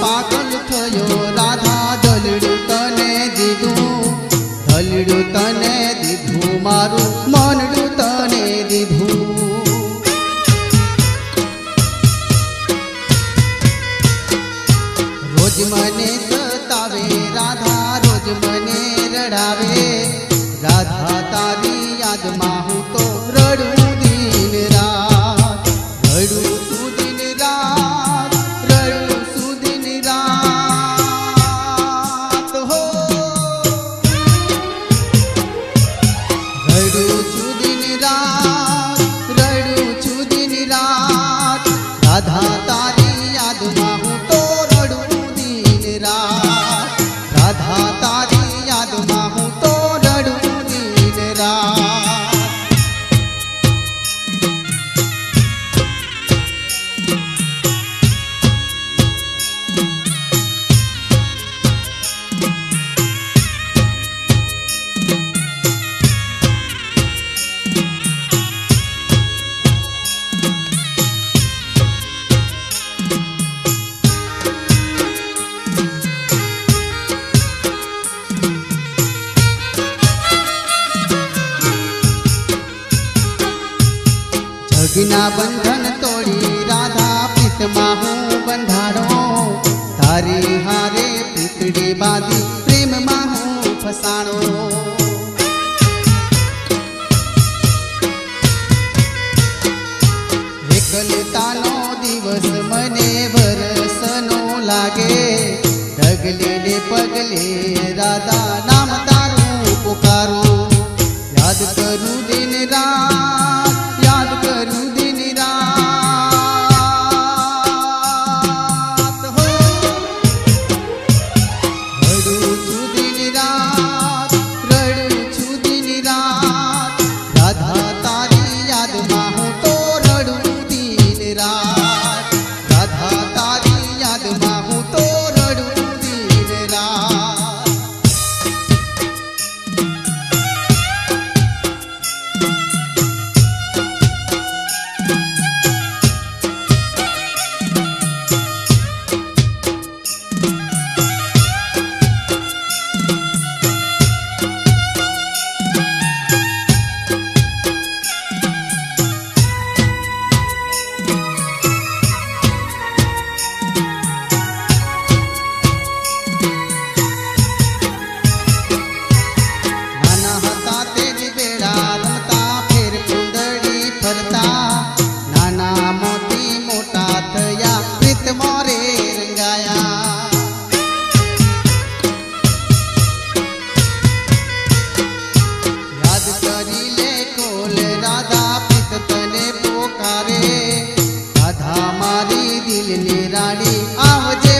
પાગલ થયો રાધા, ધલડું તને દીધું, ધલડું તને દીધું, મારું મનડું તને દીધું. રોજ મને સતાવે, રાધા રોજ મને રડાવે. વિના બંધન તોડી રાધા પ્રીતમાં હું બંધારો. તારી હારે પીતડી બાદી પ્રેમમાં હું ફસાણો. એકલતાનો દિવસ મને વરસનો લાગે. દિલ નિરાડી આવજે.